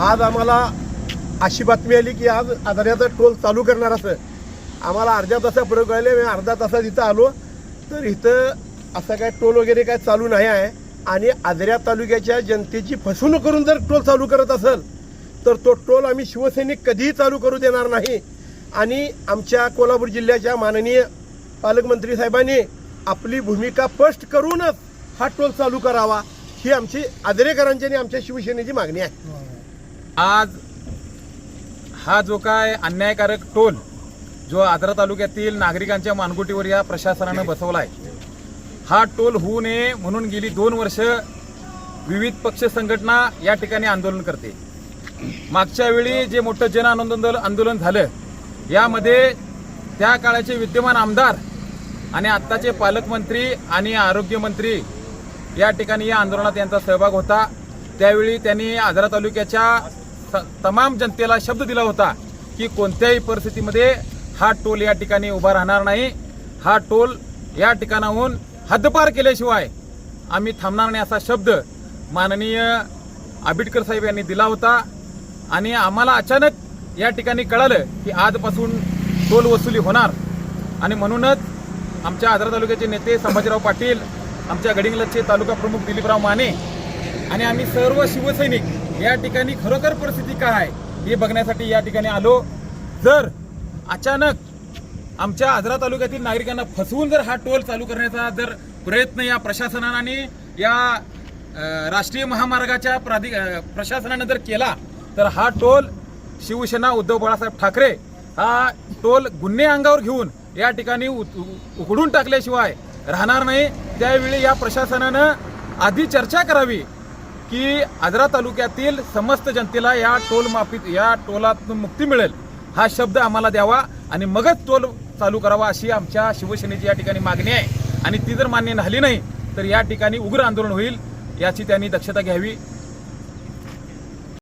आज आम्हाला अशी बातमी आली की आज आधाराचा टोल चालू करणार असं. आम्हाला अर्ध्या तासापूर्वी कळले मी अर्धा तासात इथं आलो तर इथं असं काय टोल वगैरे काय चालू नाही आहे. आणि आदऱ्या तालुक्याच्या जनतेची फसवणूक करून जर टोल चालू करत असेल तर तो टोल आम्ही शिवसैनिक कधीही चालू करू देणार नाही. आणि आमच्या कोल्हापूर जिल्ह्याच्या माननीय पालकमंत्री साहेबांनी आपली भूमिका स्पष्ट करूनच हा टोल चालू करावा ही आमची आदरेकरांची आणि आमच्या शिवसेनेची मागणी आहे. आज हा जो काय अन्यायकारक टोल जो आजरा तालुक्यातील नागरिकांच्या मानगुटीवर या प्रशासनानं बसवला आहे हा टोल होऊ नये म्हणून गेली दोन वर्ष विविध पक्ष संघटना या ठिकाणी आंदोलन करते. मागच्या वेळी जे मोठं जन आंदोलन आंदोलन झालं यामध्ये त्या काळाचे विद्यमान आमदार आणि आत्ताचे पालकमंत्री आणि आरोग्यमंत्री या ठिकाणी या आंदोलनात यांचा सहभाग होता. त्यावेळी त्यांनी आजरा तालुक्याच्या तमाम जनतेला शब्द दिला होता की कोणत्याही परिस्थितीमध्ये हा टोल या ठिकाणी उभा राहणार नाही. हा टोल या ठिकाणाहून हद्दपार केल्याशिवाय आम्ही थांबणार नाही असा शब्द माननीय आंबेडकर साहेब यांनी दिला होता. आणि आम्हाला अचानक या ठिकाणी कळालं की आजपासून टोल वसुली होणार. आणि म्हणूनच आमच्या आजरा तालुक्याचे नेते संभाजीराव पाटील आमच्या गडिंगलचे तालुका प्रमुख दिलीपराव माने आणि आम्ही सर्व शिवसैनिक या ठिकाणी खरोखर परिस्थिती काय आहे हे बघण्यासाठी या ठिकाणी आलो. जर अचानक आमच्या आजरा तालुक्यातील नागरिकांना फसवून जर हा टोल चालू करण्याचा जर प्रयत्न या प्रशासनाने आणि या राष्ट्रीय महामार्गाच्या प्राधि प्रशासनानं प्रशासनाने जर केला तर हा टोल शिवसेना उद्धव बाळासाहेब ठाकरे हा टोल गुन्हे अंगावर घेऊन या ठिकाणी उत- उ- उघडून टाकल्याशिवाय राहणार नाही. त्यावेळी या प्रशासनानं आधी चर्चा करावी. की आजरा तालुक्यातील समस्त जनतेला या टोल माफीत या टोलातून मुक्ती मिळेल हा शब्द आम्हाला द्यावा आणि मगच टोल चालू करावा अशी आमच्या शिवसेनेची या ठिकाणी मागणी आहे. आणि ती जर मान्य झाली नाही तर या ठिकाणी उग्र आंदोलन होईल याची त्यांनी दक्षता घ्यावी.